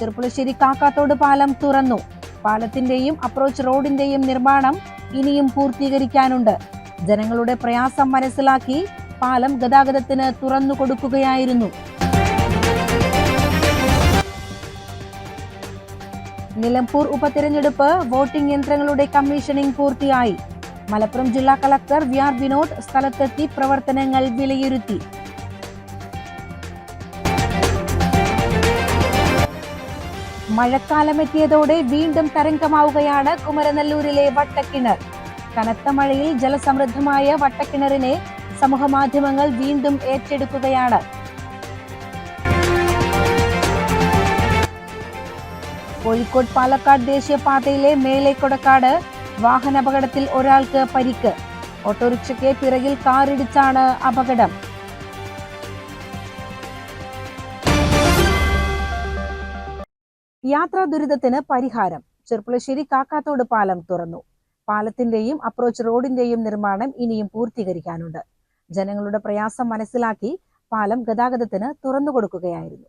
ചെറുപ്പുളശ്ശേരി കാക്കാത്തോട് പാലം തുറന്നു. പാലത്തിന്റെയും അപ്രോച്ച് റോഡിന്റെയും നിർമ്മാണം ഇനിയും പൂർത്തീകരിക്കാനുണ്ട്. ജനങ്ങളുടെ പ്രയാസം മനസ്സിലാക്കി പാലം ഗതാഗതത്തിന് തുറന്നു കൊടുക്കുകയായിരുന്നു. നിലമ്പൂർ ഉപതെരഞ്ഞെടുപ്പ് വോട്ടിംഗ് യന്ത്രങ്ങളുടെ കമ്മീഷനിംഗ് പൂർത്തിയായി. മലപ്പുറം ജില്ലാ കളക്ടർ വി ആർ വിനോദ് സ്ഥലത്തെത്തി പ്രവർത്തനങ്ങൾ വിലയിരുത്തി. മഴക്കാലമെത്തിയതോടെ വീണ്ടും തരംഗമാവുകയാണ് കുമരനെല്ലൂരിലെ വട്ടക്കിണർ. കനത്ത മഴയിൽ ജലസമൃദ്ധമായ വട്ടക്കിണറിനെ സമൂഹമാധ്യമങ്ങൾ വീണ്ടും ഏറ്റെടുക്കുകയാണ്. കോഴിക്കോട് പാലക്കാട് ദേശീയപാതയിലെ മേലേക്കൊടക്കാട് വാഹനാപകടത്തിൽ ഒരാൾക്ക് പരിക്ക്. ഓട്ടോറിക്ഷയ്ക്ക് പിറകിൽ കാറിടിച്ചാണ് അപകടം. യാത്രാ ദുരിതത്തിന് പരിഹാരം. ചെർപ്പുളശ്ശേരി കാക്കാത്തോട് പാലം തുറന്നു. പാലത്തിന്റെയും അപ്രോച്ച് റോഡിന്റെയും നിർമ്മാണം ഇനിയും പൂർത്തീകരിക്കാനുണ്ട്. ജനങ്ങളുടെ പ്രയാസം മനസ്സിലാക്കി പാലം ഗതാഗതത്തിന് തുറന്നു കൊടുക്കുകയായിരുന്നു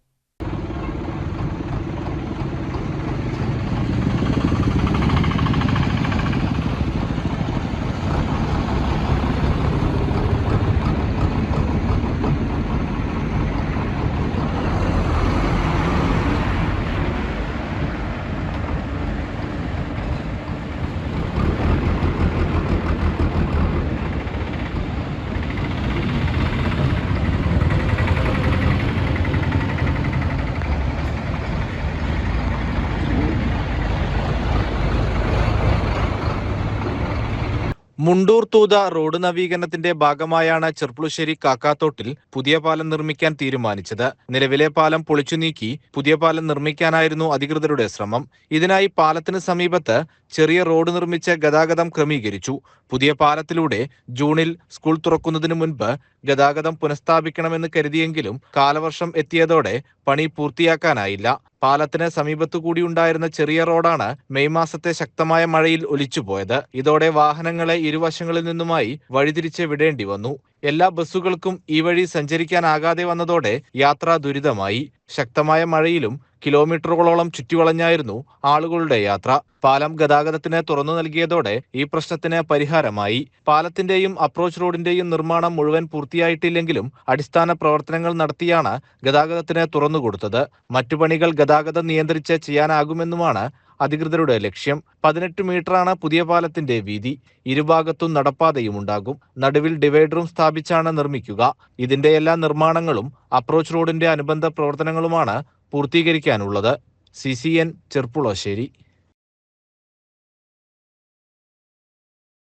മുണ്ടൂർ തൂത റോഡ് നവീകരണത്തിന്റെ ഭാഗമായാണ് ചെർപ്പുളശ്ശേരി കാക്കാത്തോട്ടിൽ പുതിയ പാലം നിർമ്മിക്കാൻ തീരുമാനിച്ചത്. നിലവിലെ പാലം പൊളിച്ചു നീക്കി പുതിയ പാലം നിർമ്മിക്കാനായിരുന്നു അധികൃതരുടെ ശ്രമം. ഇതിനായി പാലത്തിന് സമീപത്ത് ചെറിയ റോഡ് നിർമ്മിച്ച് ഗതാഗതം ക്രമീകരിച്ചു. പുതിയ പാലത്തിലൂടെ ജൂണിൽ സ്കൂൾ തുറക്കുന്നതിന് മുൻപ് ഗതാഗതം പുനഃസ്ഥാപിക്കണമെന്ന് കരുതിയെങ്കിലും കാലവർഷം എത്തിയതോടെ പണി പൂർത്തിയാക്കാനായില്ല. പാലത്തിന് സമീപത്തു കൂടി ഉണ്ടായിരുന്ന ചെറിയ റോഡാണ് മെയ് മാസത്തെ ശക്തമായ മഴയിൽ ഒലിച്ചുപോയത്. ഇതോടെ വാഹനങ്ങളെ ഇരുവശങ്ങളിൽ നിന്നുമായി വഴിതിരിച്ച് വിടേണ്ടി വന്നു. എല്ലാ ബസ്സുകൾക്കും ഈ വഴി സഞ്ചരിക്കാനാകാതെ വന്നതോടെ യാത്ര ദുരിതമായി. ശക്തമായ മഴയിലും കിലോമീറ്ററുകളോളം ചുറ്റിവളഞ്ഞായിരുന്നു ആളുകളുടെ യാത്ര. പാലം ഗതാഗതത്തിന് തുറന്നു നൽകിയതോടെ ഈ പ്രശ്നത്തിന് പരിഹാരമായി. പാലത്തിന്റെയും അപ്രോച്ച് റോഡിന്റെയും നിർമ്മാണം മുഴുവൻ പൂർത്തിയായിട്ടില്ലെങ്കിലും അടിസ്ഥാന പ്രവർത്തനങ്ങൾ നടത്തിയാണ് ഗതാഗതത്തിന് തുറന്നുകൊടുത്തത്. മറ്റു പണികൾ ഗതാഗതം നിയന്ത്രിച്ച് ചെയ്യാനാകുമെന്നുമാണ് അധികൃതരുടെ ലക്ഷ്യം പതിനെട്ട് മീറ്ററാണ് പുതിയ പാലത്തിന്റെ വീതി. ഇരുഭാഗത്തും നടപ്പാതയും ഉണ്ടാകും. നടുവിൽ ഡിവൈഡറും സ്ഥാപിച്ചാണ് നിർമ്മിക്കുക. ഇതിന്റെ എല്ലാ നിർമ്മാണങ്ങളും അപ്രോച്ച് റോഡിന്റെ അനുബന്ധ പ്രവർത്തനങ്ങളുമാണ് പൂർത്തീകരിക്കാനുള്ളത്. C C N Cherpulassery.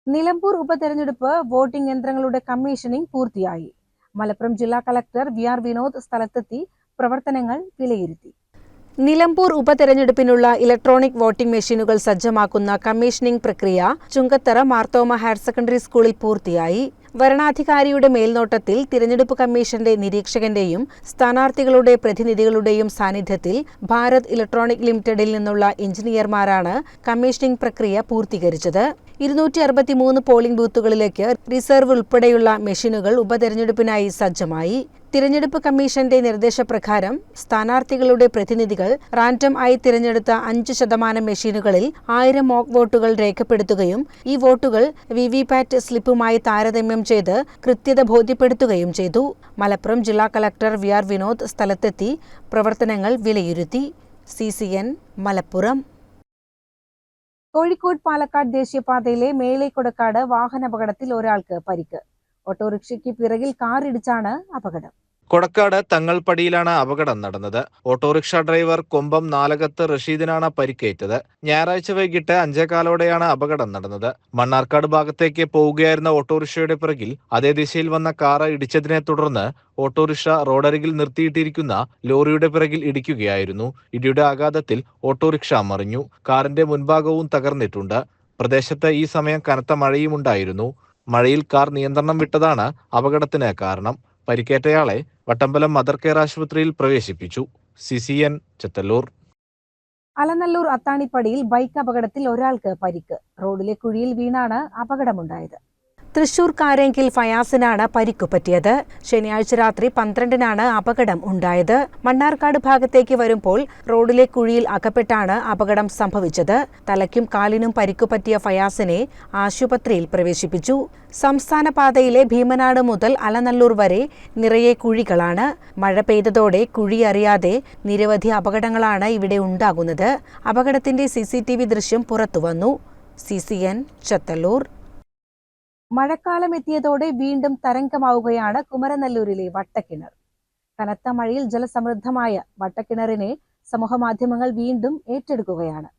Nilambur ഉപതെരഞ്ഞെടുപ്പ് വോട്ടിംഗ് യന്ത്രങ്ങളുടെ കമ്മീഷനിംഗ് പൂർത്തിയായി. മലപ്പുറം ജില്ലാ കളക്ടർ വി ആർ വിനോദ് സ്ഥലത്തെത്തി പ്രവർത്തനങ്ങൾ വിലയിരുത്തി. നിലമ്പൂർ ഉപതെരഞ്ഞെടുപ്പിനുള്ള ഇലക്ട്രോണിക് വോട്ടിംഗ് മെഷീനുകൾ സജ്ജമാക്കുന്ന കമ്മീഷനിംഗ് പ്രക്രിയ ചുങ്കത്തറ മാർത്തോമ ഹയർ സെക്കൻഡറി സ്കൂളിൽ പൂർത്തിയായി. വരണാധികാരിയുടെ മേൽനോട്ടത്തിൽ തിരഞ്ഞെടുപ്പ് കമ്മീഷന്റെ നിരീക്ഷകന്റെയും സ്ഥാനാർത്ഥികളുടെ പ്രതിനിധികളുടെയും സാന്നിധ്യത്തിൽ ഭാരത് ഇലക്ട്രോണിക് ലിമിറ്റഡിൽ നിന്നുള്ള എഞ്ചിനീയർമാരാണ് കമ്മീഷനിംഗ് പ്രക്രിയ പൂർത്തീകരിച്ചത്. ഇരുന്നൂറ്റി അറുപത്തിമൂന്ന് പോളിംഗ് ബൂത്തുകളിലേക്ക് റിസർവ് ഉൾപ്പെടെയുള്ള മെഷീനുകൾ ഉപതെരഞ്ഞെടുപ്പിനായി സജ്ജമായി. തിരഞ്ഞെടുപ്പ് കമ്മീഷന്റെ നിർദ്ദേശപ്രകാരം സ്ഥാനാർത്ഥികളുടെ പ്രതിനിധികൾ റാൻഡം ആയി തിരഞ്ഞെടുത്ത അഞ്ച് ശതമാനം മെഷീനുകളിൽ ആയിരം മോക്ക് വോട്ടുകൾ രേഖപ്പെടുത്തുകയും ഈ വോട്ടുകൾ വി വി പാറ്റ് സ്ലിപ്പുമായി താരതമ്യം ചെയ്ത് കൃത്യത ബോധ്യപ്പെടുത്തുകയും ചെയ്തു. മലപ്പുറം ജില്ലാ കളക്ടർ വി ആർ വിനോദ് സ്ഥലത്തെത്തി പ്രവർത്തനങ്ങൾ വിലയിരുത്തി. C C N Malappuram. Kozhikode Palakkad ദേശീയപാതയിലെ മേലേക്കൊടക്കാട് വാഹനാപകടത്തിൽ ഒരാൾക്ക് പരിക്ക്. ഓട്ടോറിക്ഷയ്ക്ക് പിറകിൽ കാറിടിച്ചാണ് അപകടം. കൊടക്കാട് തങ്ങൾപടിയിലാണ് അപകടം നടന്നത്. ഓട്ടോറിക്ഷ ഡ്രൈവർ കൊമ്പം നാലകത്ത് റഷീദിനാണ് പരിക്കേറ്റത്. ഞായറാഴ്ച വൈകിട്ട് അഞ്ചേകാലോടെയാണ് അപകടം നടന്നത്. മണ്ണാർക്കാട് ഭാഗത്തേക്ക് പോവുകയായിരുന്ന ഓട്ടോറിക്ഷയുടെ പിറകിൽ അതേ ദിശയിൽ വന്ന കാർ ഇടിച്ചതിനെ തുടർന്ന് ഓട്ടോറിക്ഷ റോഡരികിൽ നിർത്തിയിട്ടിരിക്കുന്ന ലോറിയുടെ പിറകിൽ ഇടിക്കുകയായിരുന്നു. ഇടിയുടെ ആഘാതത്തിൽ ഓട്ടോറിക്ഷ മറിഞ്ഞു. കാറിന്റെ മുൻഭാഗവും തകർന്നിട്ടുണ്ട്. പ്രദേശത്ത് ഈ സമയം കനത്ത മഴയുമുണ്ടായിരുന്നു. മഴയിൽ കാർ നിയന്ത്രണം വിട്ടതാണ് അപകടത്തിന് കാരണം. പരിക്കേറ്റയാളെ വട്ടമ്പലം മദർ കെയർ ആശുപത്രിയിൽ പ്രവേശിപ്പിച്ചു. C C N Chethallur. Alanallur അത്താണിപ്പടിയിൽ bike അപകടത്തിൽ ഒരാൾക്ക് പരിക്ക്. റോഡിലെ കുഴിയിൽ വീണാണ് അപകടമുണ്ടായത്. തൃശൂർ കാരെങ്കിൽ ഫയാസിനാണ് പരിക്കു പറ്റിയത്. ശനിയാഴ്ച രാത്രി പന്ത്രണ്ടിനാണ് അപകടം ഉണ്ടായത്. മണ്ണാർക്കാട് ഭാഗത്തേക്ക് വരുമ്പോൾ റോഡിലെ കുഴിയിൽ അകപ്പെട്ടാണ് അപകടം സംഭവിച്ചത്. തലയ്ക്കും കാലിനും പരിക്കു പറ്റിയ ഫയാസിനെ ആശുപത്രിയിൽ പ്രവേശിപ്പിച്ചു. സംസ്ഥാന പാതയിലെ ഭീമനാട് മുതൽ അലനല്ലൂർ വരെ നിറയെ കുഴികളാണ്. മഴ പെയ്തതോടെ കുഴി അറിയാതെ നിരവധി അപകടങ്ങളാണ് ഇവിടെ ഉണ്ടാകുന്നത്. അപകടത്തിന്റെ സി ദൃശ്യം പുറത്തുവന്നു. C C N Chathallur. മഴക്കാലം എത്തിയതോടെ വീണ്ടും തരംഗമാവുകയാണ് കുമരനല്ലൂരിലെ വട്ടക്കിണർ. കനത്ത മഴയിൽ ജലസമൃദ്ധമായ വട്ടക്കിണറിനെ സമൂഹമാധ്യമങ്ങൾ വീണ്ടും ഏറ്റെടുക്കുകയാണ്.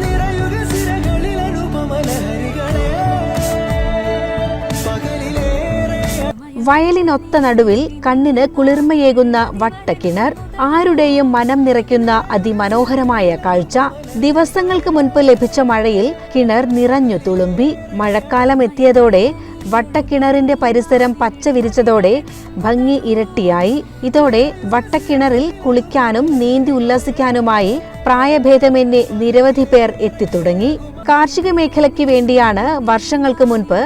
നിറയുക സിരകളിൽ വയലിനൊത്ത നടുവിൽ കണ്ണിന് കുളിർമയേകുന്ന വട്ടക്കിണർ ആരുടെയും മനം നിറയ്ക്കുന്ന അതിമനോഹരമായ കാഴ്ച. ദിവസങ്ങൾക്ക് മുൻപ് ലഭിച്ച മഴയിൽ കിണർ നിറഞ്ഞു തുളുമ്പി. മഴക്കാലം എത്തിയതോടെ വട്ടക്കിണറിന്റെ പരിസരം പച്ച വിരിച്ചതോടെ ഭംഗി ഇരട്ടിയായി. ഇതോടെ വട്ടക്കിണറിൽ കുളിക്കാനും നീന്തി ഉല്ലസിക്കാനുമായി പ്രായഭേദമന്യേ നിരവധി പേർ എത്തിത്തുടങ്ങി. കാർഷിക മേഖലയ്ക്ക് വേണ്ടിയാണ് വർഷങ്ങൾക്ക് മുൻപ്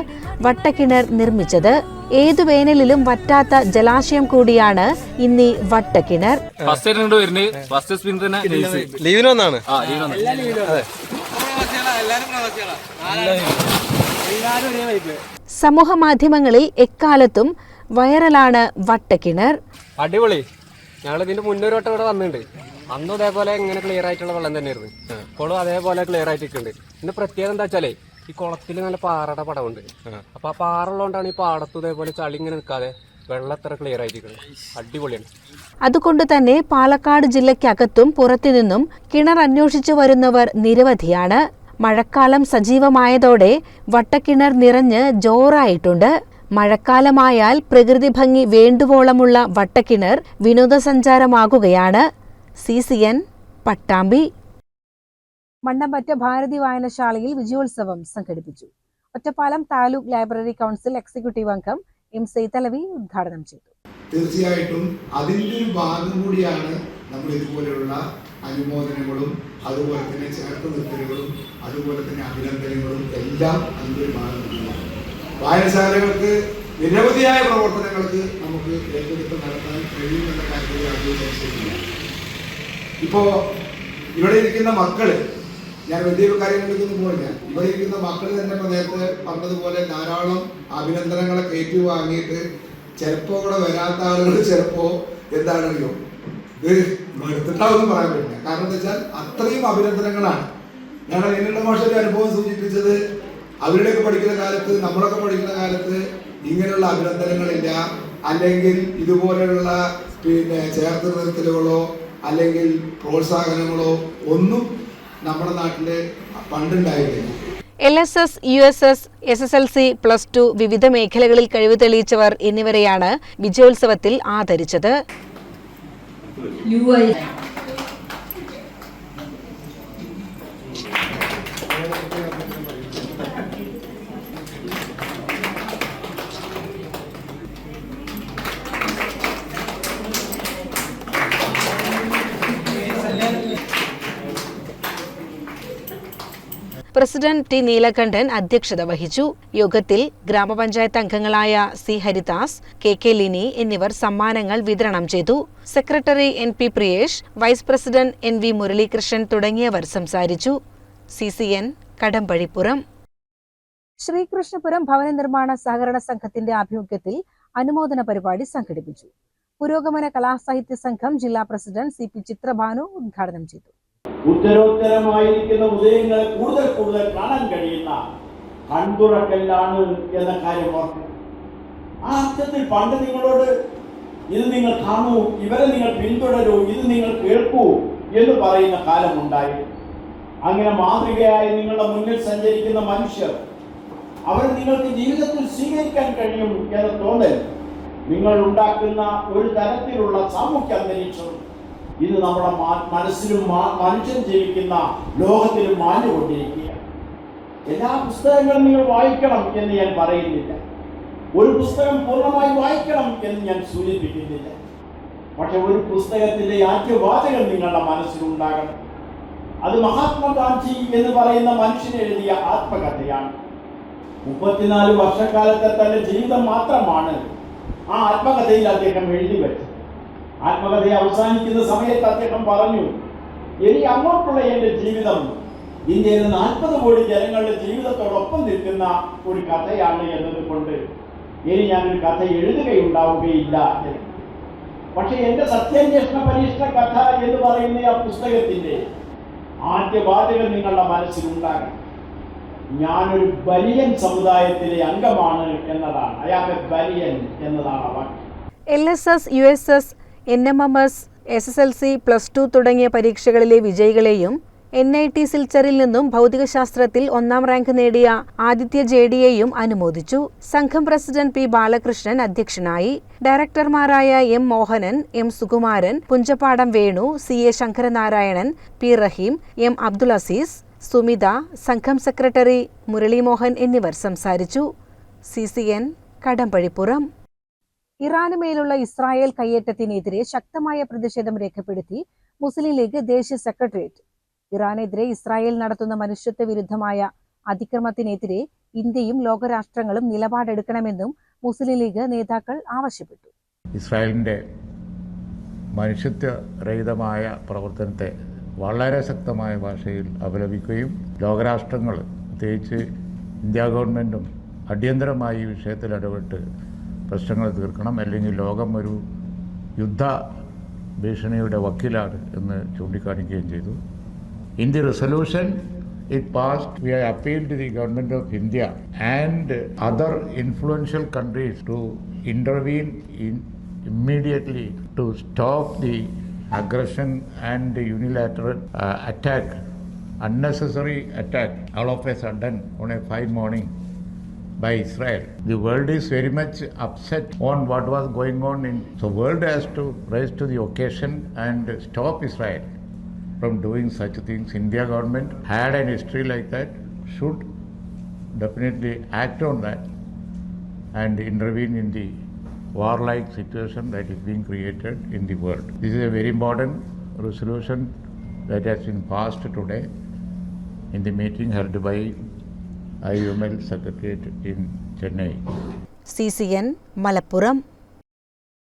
വട്ടക്കിണർ നിർമ്മിച്ചത്. ഏതു വേനലിലും വറ്റാത്ത ജലാശയം കൂടിയാണ് ഇന്നീ വട്ടക്കിണർ. ലീവിന് വന്നാണ്. സമൂഹ മാധ്യമങ്ങളിൽ എക്കാലത്തും വൈറലാണ് വട്ടക്കിണർ. അടിപൊളി. ഞങ്ങൾ ഇതിന്റെ മുന്നേ ഒരു വട്ടം ഇവിടെ വന്നിട്ടുണ്ട്. അന്നും അതേപോലെ ഇങ്ങനെ ക്ലിയർ ആയിട്ടുള്ള വെള്ളം തന്നെയായിരുന്നു. ഇപ്പോഴും അതേപോലെ ക്ലിയർ ആയിട്ട് നിൽക്കുന്നുണ്ട് ഇതിന്റെ പ്രത്യേകത എന്താ വെച്ചാലേ ഈ കുളത്തിൽ നല്ല പാറയുടെ പടമുണ്ട് അപ്പൊ ആ പാറ ഉള്ളതുകൊണ്ടാണ് ഈ പാടത്തും ഇതേപോലെ ചളി ഇങ്ങനെ നിൽക്കാതെ വെള്ളം എത്ര ക്ലിയർ ആയിട്ടിരിക്കുന്നത് അടിപൊളിയാണ്. അതുകൊണ്ട് തന്നെ പാലക്കാട് ജില്ലയ്ക്കകത്തും പുറത്തുനിന്നും കിണർ അന്വേഷിച്ചു വരുന്നവർ നിരവധിയാണ്. മഴക്കാലം സജീവമായതോടെ വട്ടക്കിണർ നിറഞ്ഞ് ജോറായിട്ടുണ്ട്. മഴക്കാലമായാൽ പ്രകൃതി ഭംഗി വേണ്ടുവോളമുള്ള Vattakkinar വിനോദസഞ്ചാരമാകുകയാണ്. C C N Pattambi. Mannampatta Bharathi വായനശാലയിൽ വിജയോത്സവം സംഘടിപ്പിച്ചു. Ottapalam taluk library council executive അംഗം എം സൈതലവി ഉദ്ഘാടനം ചെയ്തു. തീർച്ചയായിട്ടും അതിന്റെ ഒരു ഭാഗം കൂടിയാണ് നമ്മൾ ഇതുപോലെയുള്ള അനുമോദനങ്ങളും അതുപോലെ തന്നെ ചേർത്ത് നിർത്തലുകളും അതുപോലെ തന്നെ അഭിനന്ദനങ്ങളും എല്ലാം അതിന്റെ ഒരു ഭാഗം കൂടിയാണ്. വായനശാലകൾക്ക് നിരവധിയായ പ്രവർത്തനങ്ങൾക്ക് നമുക്ക് ഏറ്റെടുത്ത് നടത്താൻ കഴിയുമെന്ന കാര്യത്തിൽ ഇപ്പോ സംശയമില്ല ഇപ്പോൾ ഇവിടെ ഇരിക്കുന്ന മക്കൾ ഞാൻ വലിയൊരു കാര്യങ്ങളിലേക്കൊന്നും പോയില്ല. ഇവിടെ ഇരിക്കുന്ന മക്കൾ തന്നെ ഇപ്പൊ നേരത്തെ പറഞ്ഞതുപോലെ ധാരാളം അഭിനന്ദനങ്ങളെ കയറ്റി വാങ്ങിയിട്ട് ചിലപ്പോ ഇവിടെ വരാത്ത ആളുകൾ ചിലപ്പോ എന്താണെങ്കിലും ഇത് പറയാൻ പറ്റില്ല. കാരണം എന്താ വെച്ചാൽ അത്രയും അഭിനന്ദനങ്ങളാണ്. ഞാൻ എന്നുള്ള മാഷൊരു അനുഭവം സൂചിപ്പിച്ചത് അവരുടെയൊക്കെ പഠിക്കുന്ന കാലത്ത് നമ്മളൊക്കെ പഠിക്കുന്ന കാലത്ത് ഇങ്ങനെയുള്ള അഭിനന്ദനങ്ങളില്ല. അല്ലെങ്കിൽ ഇതുപോലെയുള്ള പിന്നെ ചേർത്ത് നിർത്തലുകളോ അല്ലെങ്കിൽ പ്രോത്സാഹനങ്ങളോ ഒന്നും നമ്മുടെ നാട്ടിൽ പണ്ടുണ്ടായിരുന്നു L S S U S S S S L C plus two വിവിധ മേഖലകളിൽ കഴിവ് തെളിയിച്ചവർ എന്നിവരെയാണ് വിജയോത്സവത്തിൽ ആദരിച്ചത്. പ്രസിഡന്റ് ടി നീലകണ്ഠൻ അധ്യക്ഷത വഹിച്ചു. യോഗത്തിൽ ഗ്രാമപഞ്ചായത്ത് അംഗങ്ങളായ C Haridas K K Lini എന്നിവർ സമ്മാനങ്ങൾ വിതരണം ചെയ്തു. Secretary N P Priyesh vice president N V Muralikrishnan തുടങ്ങിയവർ സംസാരിച്ചു. C C N Kadambazhipuram. Sreekrishnapuram ഭവന നിർമ്മാണ സഹകരണ സംഘത്തിന്റെ ആഭിമുഖ്യത്തിൽ അനുമോദന പരിപാടി സംഘടിപ്പിച്ചു. പുരോഗമന കലാസാഹിത്യ സംഘം ജില്ലാ പ്രസിഡന്റ് സി പി ചിത്രഭാനു ഉദ്ഘാടനം ചെയ്തു. ഉത്തരോത്തരമായിരിക്കുന്ന ഉദയങ്ങളെ കൂടുതൽ കൂടുതൽ കാണാൻ കഴിയുന്ന കൺതുറക്കലാണ് എന്ന കാര്യം ഓർക്കുക ആ അർത്ഥത്തിൽ പണ്ട് നിങ്ങളോട് ഇത് നിങ്ങൾ കാണൂ ഇവരെ നിങ്ങൾ പിന്തുടരൂ ഇത് നിങ്ങൾ കേൾക്കൂ എന്ന് പറയുന്ന കാലമുണ്ടായി അങ്ങനെ മാതൃകയായി നിങ്ങളുടെ മുന്നിൽ സഞ്ചരിക്കുന്ന മനുഷ്യർ അവർ നിങ്ങൾക്ക് ജീവിതത്തിൽ സ്വീകരിക്കാൻ കഴിയും എന്ന തോന്നൽ നിങ്ങൾ ഉണ്ടാക്കുന്ന ഒരു തരത്തിലുള്ള സാമൂഹ്യ അന്തരീക്ഷം. ഇത് നമ്മുടെ മനസ്സിലും മനുഷ്യൻ ജീവിക്കുന്ന ലോകത്തിലും മാഞ്ഞുകൊണ്ടിരിക്കുകയാണ്. എല്ലാ പുസ്തകങ്ങളും നിങ്ങൾ വായിക്കണം എന്ന് ഞാൻ പറയുന്നില്ല. ഒരു പുസ്തകം പൂർണമായി വായിക്കണം എന്ന് ഞാൻ സൂചിപ്പിക്കുന്നില്ല. പക്ഷെ ഒരു പുസ്തകത്തിന്റെ ആദ്യവാചകം നിങ്ങളുടെ മനസ്സിലുണ്ടാകണം. അത് മഹാത്മാഗാന്ധി എന്ന് പറയുന്ന മനുഷ്യൻ എഴുതിയ ആത്മകഥയാണ്. മുപ്പത്തിനാല് വർഷക്കാലത്തെ തന്റെ ജീവിതം മാത്രമാണ് ആ ആത്മകഥയിൽ അദ്ദേഹം എഴുതി വെച്ചത്. ആത്മകഥ അവസാനിക്കുന്ന സമയത്ത് അദ്ദേഹം പറഞ്ഞു ഇനി അങ്ങോട്ടുള്ള എന്റെ ജീവിതം ഇന്ത്യയിലെ നാൽപ്പത് കോടി ജനങ്ങളുടെ ജീവിതത്തോടൊപ്പം നിൽക്കുന്ന ഒരു കഥയാണ് എന്നതുകൊണ്ട് ഇനി ഞാനൊരു കഥ എഴുതുകയുണ്ടാവുകയില്ല എന്ന്. പക്ഷെ എന്റെ സത്യാന്വേഷണ പരീക്ഷണ കഥ എന്ന് പറയുന്ന ആ പുസ്തകത്തിന്റെ ആദ്യ വാചകം നിങ്ങളുടെ മനസ്സിലുണ്ടാകണം ഞാനൊരു ബലിയൻ സമുദായത്തിലെ അംഗമാണ് എന്നതാണ്. അയാളുടെ ബലിയൻ എന്നതാണ് ആ വാക്യം L S S U S S N M M S S S L C plus two തുടങ്ങിയ പരീക്ഷകളിലെ വിജയികളെയും എൻ ഐ ടി സിൽച്ചറിൽ നിന്നും ഭൗതികശാസ്ത്രത്തിൽ ഒന്നാം റാങ്ക് നേടിയ ആദിത്യ ജേഡിയെയും അനുമോദിച്ചു. സംഘം പ്രസിഡന്റ് പി ബാലകൃഷ്ണൻ അധ്യക്ഷനായി. ഡയറക്ടർമാരായ M Mohanan M Sukumaran Punchappadam Venu C A Sankaranarayanan P Rahim M Abdul Azeez Sumitha സംഘം സെക്രട്ടറി മുരളീമോഹൻ എന്നിവർ സംസാരിച്ചു. C C N Kadambazhipuram. ഇറാന് മേലുള്ള ഇസ്രായേൽ കയ്യേറ്റത്തിനെതിരെ ശക്തമായ പ്രതിഷേധം രേഖപ്പെടുത്തി മുസ്ലിം ലീഗ് ദേശീയ സെക്രട്ടേറിയറ്റ്. ഇറാനെതിരെ ഇസ്രായേൽ നടത്തുന്ന മനുഷ്യത്വ വിരുദ്ധമായ അതിക്രമത്തിനെതിരെ ഇന്ത്യയും ലോകരാഷ്ട്രങ്ങളും നിലപാടെടുക്കണമെന്നും മുസ്ലിം ലീഗ് നേതാക്കൾ ആവശ്യപ്പെട്ടു. ഇസ്രായേലിന്റെ മനുഷ്യത്വരഹിതമായ പ്രവർത്തനത്തെ വളരെ ശക്തമായ ഭാഷയിൽ അപലപിക്കുകയും ലോകരാഷ്ട്രങ്ങൾ പ്രത്യേകിച്ച് ഇന്ത്യ ഗവൺമെന്റും അടിയന്തരമായി ഈ വിഷയത്തിൽ ഇടപെട്ട് പ്രശ്നങ്ങൾ തീർക്കണം അല്ലെങ്കിൽ ലോകം ഒരു യുദ്ധ ഭീഷണിയുടെ വക്കീലാണ് എന്ന് ചൂണ്ടിക്കാണിക്കുകയും ചെയ്തു in the resolution it passed, we have appealed to the government of India and other influential countries to intervene in immediately to stop the aggression and the unilateral uh, attack, unnecessary attack, all of a sudden on a fine morning by Israel. The world is very much upset on what was going on in so world has to rise to the occasion and stop Israel from doing such things. India government had an history like that, should definitely act on that and intervene in the warlike situation that is being created in the world. This is a very important resolution that has been passed today in the meeting held by IUML secretariat in Chennai. C C N Malappuram.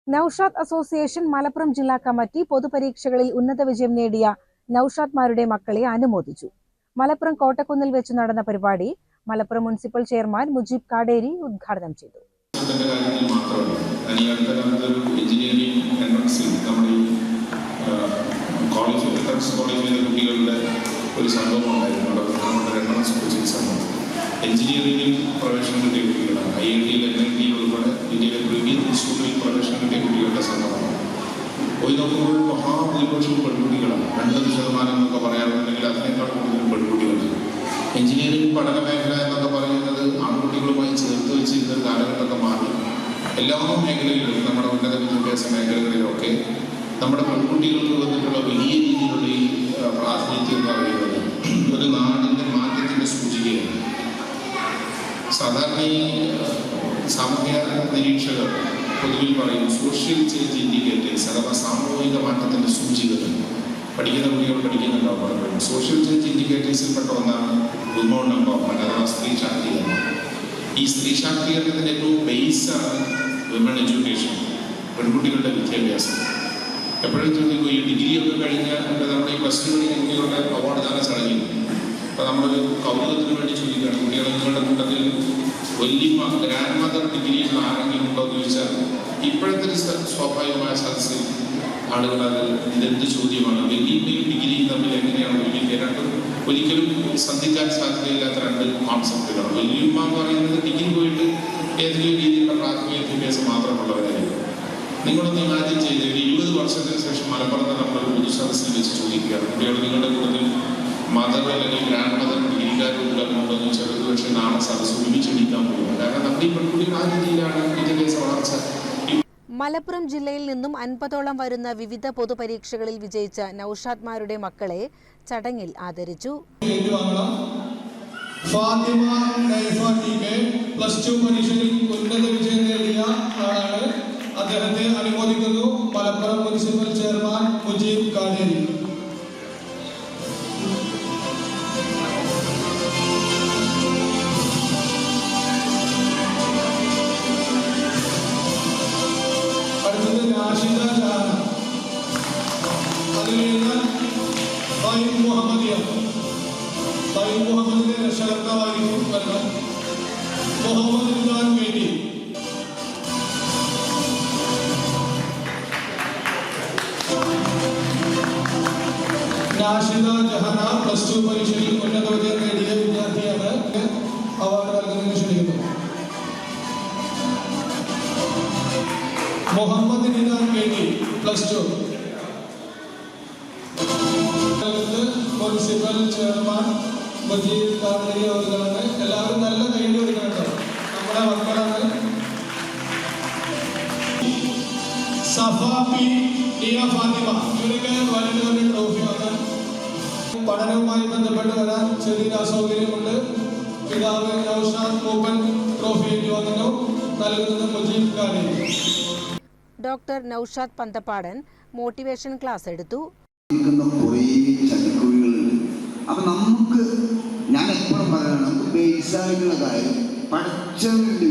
Noushad association Malappuram ജില്ലാ committee പൊതുപരീക്ഷകളിൽ ഉന്നത വിജയം നേടിയ നൌഷാദ്മാരുടെ മക്കളെ അനുമോദിച്ചു. മലപ്പുറം കോട്ടക്കുന്നിൽ വെച്ച് നടന്ന പരിപാടി Malappuram municipal chairman Mujeeb Kaderi ഉദ്ഘാടനം ചെയ്തു. കോളേജ് കോളേജിലെ കുട്ടികളുടെ ഒരു സംഭവം ഉണ്ടായിരുന്നു. നമ്മുടെ കോച്ചിങ് സംഭവം എഞ്ചിനീയറിംഗിൽ പ്രവേശനം കിട്ടിയ കുട്ടികളാണ് ഐ ഐ ടിയിൽ എൻ ഐ ടിയിൽ ഉൾപ്പെടെ ഇന്ത്യയിലെ പ്രീമിയർ ഇൻസ്റ്റിറ്റ്യൂട്ടിൽ പ്രവേശനം കിട്ടിയ കുട്ടികളുടെ സംഘമാണ് പോയി നോക്കുമ്പോൾ മഹാഭൂരിപക്ഷവും പെൺകുട്ടികളാണ്. എൺപത് ശതമാനം എന്നൊക്കെ പറയാറുണ്ടെങ്കിൽ അതിനേക്കാൾ കൂടുതൽ പെൺകുട്ടികളാണ്. എഞ്ചിനീയറിംഗ് പഠന മേഖല എന്നൊക്കെ പറയുന്നത് ആൺകുട്ടികളുമായി ചേർത്ത് വെച്ചിരുന്ന ഒരു കാലഘട്ടമൊക്കെ മാറി. എല്ലാ മേഖലകളിലും നമ്മുടെ ഉന്നത വിദ്യാഭ്യാസ മേഖലകളിലൊക്കെ നമ്മുടെ പെൺകുട്ടികൾക്ക് വന്നിട്ടുള്ള വലിയ രീതിയിലുള്ള ഈ പ്രാതിനിധ്യം എന്ന് പറയുന്നത് ഒരു നാടിന്റെ മാറ്റത്തിന്റെ സൂചികയാണ് സാധാരണ ഈ സാമൂഹ്യ നിരീക്ഷകർ പൊതുവിൽ പറയും സോഷ്യൽ ചേഞ്ച് ഇൻഡിക്കേറ്റേഴ്സ് അഥവാ സാമൂഹിക മാറ്റത്തിന്റെ സൂചികകൾ പഠിക്കുന്ന കുട്ടികൾ പഠിക്കുന്നുണ്ടാവും പലപ്പോഴും സോഷ്യൽ ചേഞ്ച് ഇൻഡിക്കേറ്റേഴ്സിൽപ്പെട്ട ഒന്നാണ് വുമൺ എംപവർമെന്റ് അഥവാ സ്ത്രീ ശാക്തീകരണം. ഈ സ്ത്രീ ശാക്തീകരണത്തിന്റെ ഏറ്റവും ബേസാണ് വിമൺ എഡ്യൂക്കേഷൻ പെൺകുട്ടികളുടെ വിദ്യാഭ്യാസം. എപ്പോഴും ചോദിക്കും ഈ ഡിഗ്രി ഒക്കെ കഴിഞ്ഞ നമ്മുടെ ഈ പ്ലസ് ടു കഴിഞ്ഞ കുട്ടികളുടെ അവാർഡ് ദാന ചടങ്ങിൽ അപ്പോൾ നമ്മളൊരു കൗതുകത്തിന് വേണ്ടി ചോദിക്കുകയാണ്. കുട്ടികളെ നിങ്ങളുടെ കൂട്ടത്തിൽ വല്യമ്മ ഗ്രാൻഡ് മദർ ഡിഗ്രിയുള്ള ആരെങ്കിലും ഉണ്ടോ എന്ന് ചോദിച്ചാൽ ഇപ്പോഴത്തെ സ്വാഭാവികമായ സദസ്സിൽ ആളുകൾ അത് ഇതെന്ത് ചോദ്യമാണ്? വല്യമ്മയും ഡിഗ്രിയും തമ്മിൽ എങ്ങനെയാണ് ഒരുമിക്കുക രണ്ടും ഒരിക്കലും ശ്രദ്ധിക്കാൻ സാധ്യതയില്ലാത്ത രണ്ട് കോൺസെപ്റ്റുകൾ വലിയുമ്മ എന്ന് പറയുന്നത് ഡിഗ്രി പോയിട്ട് ഏതെങ്കിലും രീതിയിലുള്ള പ്രാഥമിക വിദ്യാഭ്യാസം മാത്രമുള്ളവരായിരിക്കും. നിങ്ങളൊന്ന് ഇമാജിൻ ചെയ്ത് ഇരുപത് വർഷത്തിന് ശേഷം മലപ്പുറത്ത് നമ്മളൊരു പൊതു സദസ്സിൽ വെച്ച് ചോദിക്കുകയാണ്. കുട്ടികൾ നിങ്ങളുടെ കൂട്ടത്തിൽ മദർ അല്ലെങ്കിൽ ഗ്രാൻഡ് മദർ ഡിഗ്രിക്കാരുടെ ഉണ്ടെന്ന് ചെറുത് പക്ഷേ നാളെ സദസ്സ് ഒരുമിച്ചെടുക്കാൻ പോകും കാരണം നമ്മുടെ ഈ പെൺകുട്ടികൾ ആ രീതിയിലാണ് വിദ്യാഭ്യാസ വളർച്ച. മലപ്പുറം ജില്ലയിൽ നിന്നും അൻപതോളം വരുന്ന വിവിധ പൊതുപരീക്ഷകളിൽ വിജയിച്ച നൌഷാദ്മാരുടെ മക്കളെ ചടങ്ങിൽ ആദരിച്ചു. ഫാത്തിമ നൈഫ പ്ലസ് ടു പരീക്ഷയിൽ ഉന്നത വിജയം നേടിയ ആളാണ്. അദ്ദേഹത്തെ അനുമോദിക്കുന്നു Malappuram municipal chairman Mujeeb Kaderi understood. Municipal chairman Majeed Karni അവരാണ് എല്ലാവരും നല്ല കൈയ്യടി കൊടുക്കണം കേട്ടോ. നമ്മുടെ മക്കളാണ് സഫ പി ഡിയ ഫാത്തിമ. ഇവരൊക്കെ വളരെ വലിയ ട്രോഫിയാണ് പഠനവുമായി ബന്ധപ്പെട്ട് വരാൻ ചെറിയൊരു അസൗകര്യമുണ്ട്. പിതാവ് നൌഷാദ് മൂപ്പൻ ട്രോഫി ഏറ്റുവാങ്ങുന്നു. നൽകുന്നത് Mujeeb Karni doctor Naushad Panthappadan motivation class എടുത്തു. നമുക്ക് ഞാൻ എപ്പോഴും നമുക്ക്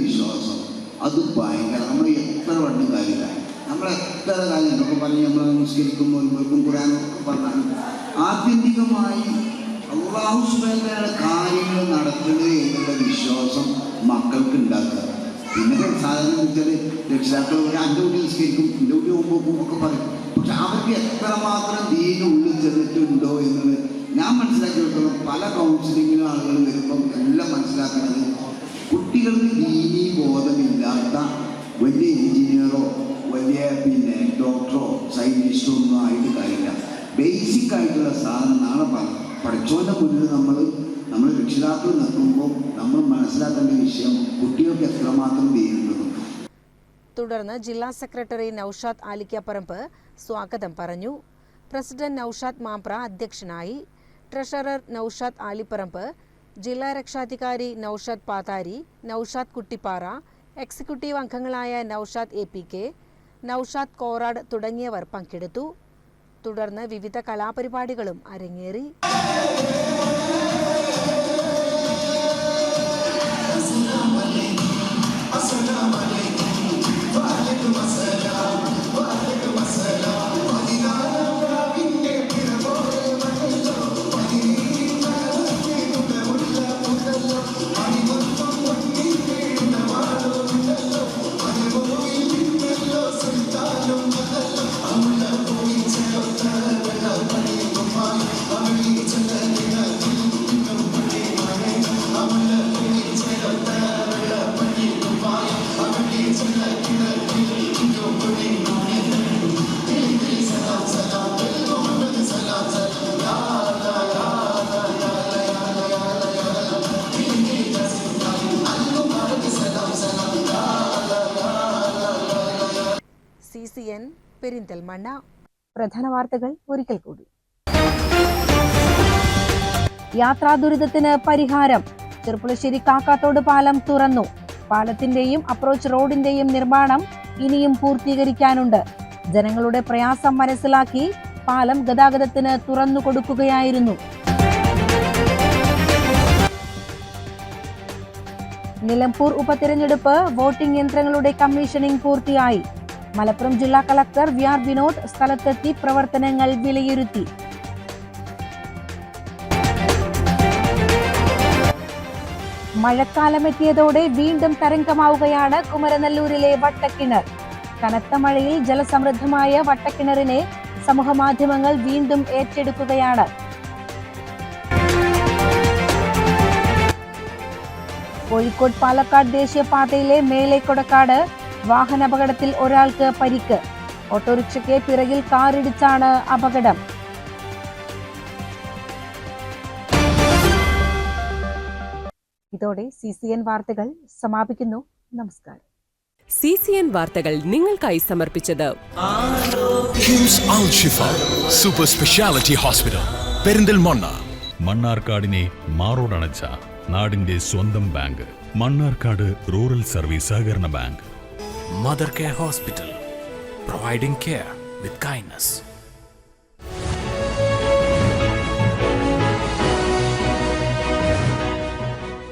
വിശ്വാസം. അത് ഭയങ്കര നമ്മൾ എത്ര പണ്ടും കാര്യമില്ല. നമ്മൾ എത്ര കാര്യം എന്നൊക്കെ പറഞ്ഞ് നമ്മൾ നിസ്കരിക്കുമ്പോൾ മുൻപും കുറാനൊക്കെ പറഞ്ഞാൽ ആത്യന്തികമായി അള്ളാഹു സുബേലയുടെ കാര്യങ്ങൾ നടത്തുന്നത് എന്നുള്ള വിശ്വാസം മക്കൾക്ക് ഉണ്ടാക്കുക. പിന്നെ സാധനം വെച്ചാൽ രക്ഷിതാക്കൾ ഒരു എന്റെ നിസ്കരിക്കും എന്റെ കുട്ടി പോകുമ്പോൾ ഒക്കെ പറയും. പക്ഷെ അവർക്ക് എത്രമാത്രം ദീന ഉള്ളിൽ ചെന്നിട്ടുണ്ടോ എന്നത് ഞാൻ മനസ്സിലാക്കിയെടുത്തോളം പല കൗൺസിലിങ്ങിലും ആളുകൾ വരുമ്പം എല്ലാം മനസ്സിലാക്കുന്നത് കുട്ടികൾക്ക് ദീനി ബോധമില്ലാത്ത വലിയ എഞ്ചിനീയറോ വലിയ പിന്നെ ഡോക്ടറോ സയന്റിസ്റ്റോ ഒന്നും ആയിട്ട് കാര്യമില്ല. ബേസിക് ആയിട്ടുള്ള സാധനം നാളെ പഠിച്ചോന്റെ മുന്നിൽ നമ്മൾ നമ്മൾ രക്ഷിതാക്കൾ നിൽക്കുമ്പോൾ നമ്മൾ മനസ്സിലാക്കേണ്ട വിഷയം കുട്ടികൾക്ക് എത്രമാത്രം ദീനുണ്ടെന്നും തുടർന്ന് ജില്ലാ സെക്രട്ടറി നൌഷാദ് ആലിക്കപ്പറമ്പ് സ്വാഗതം പറഞ്ഞു. പ്രസിഡന്റ് നൌഷാദ് മാംപ്ര അധ്യക്ഷനായി. ട്രഷറർ നൌഷാദ് ആലിപ്പറമ്പ് ജില്ലാ രക്ഷാധികാരി നൌഷാദ് പാതാരി നൌഷാദ് കുട്ടിപ്പാറ എക്സിക്യൂട്ടീവ് അംഗങ്ങളായ Naushad A P K Naushad Korad തുടങ്ങിയവർ പങ്കെടുത്തു. തുടർന്ന് വിവിധ കലാപരിപാടികളും അരങ്ങേറി. സി പെരിന്തൽമണ്ണ പ്രധാന വാർത്തകൾ ഒരിക്കൽ കൂടി. യാത്രാ ദുരിതത്തിന് പരിഹാരം. ചെറുപ്പുളശ്ശേരി കാക്കാത്തോട് പാലം തുറന്നു. പാലത്തിന്റെയും അപ്രോച്ച് റോഡിന്റെയും നിർമ്മാണം ഇനിയും പൂർത്തീകരിക്കാനുണ്ട്. ജനങ്ങളുടെ പ്രയാസം മനസ്സിലാക്കി പാലം ഗതാഗതത്തിന് തുറന്നു കൊടുക്കുകയായിരുന്നു. നിലമ്പൂർ ഉപതെരഞ്ഞെടുപ്പ് വോട്ടിംഗ് യന്ത്രങ്ങളുടെ കമ്മീഷനിംഗ് പൂർത്തിയായി. മലപ്പുറം ജില്ലാ കളക്ടർ വി ആർ വിനോദ് സ്ഥലത്തെത്തി പ്രവർത്തനങ്ങൾ വിലയിരുത്തി. മഴക്കാലമെത്തിയതോടെ വീണ്ടും തരംഗമാവുകയാണ് കുമരനെല്ലൂരിലെ വട്ടക്കിണർ. കനത്ത മഴയിൽ ജലസമൃദ്ധമായ വട്ടക്കിണറിനെ സമൂഹമാധ്യമങ്ങൾ വീണ്ടും ഏറ്റെടുക്കുകയാണ്. കോഴിക്കോട് പാലക്കാട് ദേശീയപാതയിലെ മേലേക്കൊടക്കാട് വാഹനാപകടത്തിൽ ഒരാൾക്ക് പരിക്ക്. ഓട്ടോറിക്ഷയ്ക്ക് പിറകിൽ കാറിടിച്ചാണ് അപകടം. ഇതോടെ സി സി എൻ വാർത്തകൾ സമാപിക്കുന്നു. നമസ്കാരം. സി സി എൻ വാർത്തകൾ നിങ്ങൾക്കായി സമർപ്പിച്ചത് സൂപ്പർ സ്പെഷ്യാലിറ്റി ഹോസ്പിറ്റൽ പെരിന്തൽമണ്ണ. മണ്ണാർക്കാടിനെ മാറോടണച്ച നാടിന്റെ സ്വന്തം ബാങ്ക്. മണ്ണാർക്കാട് റൂറൽ സർവീസ് സഹകരണ bank. Mother care hospital providing care with kindness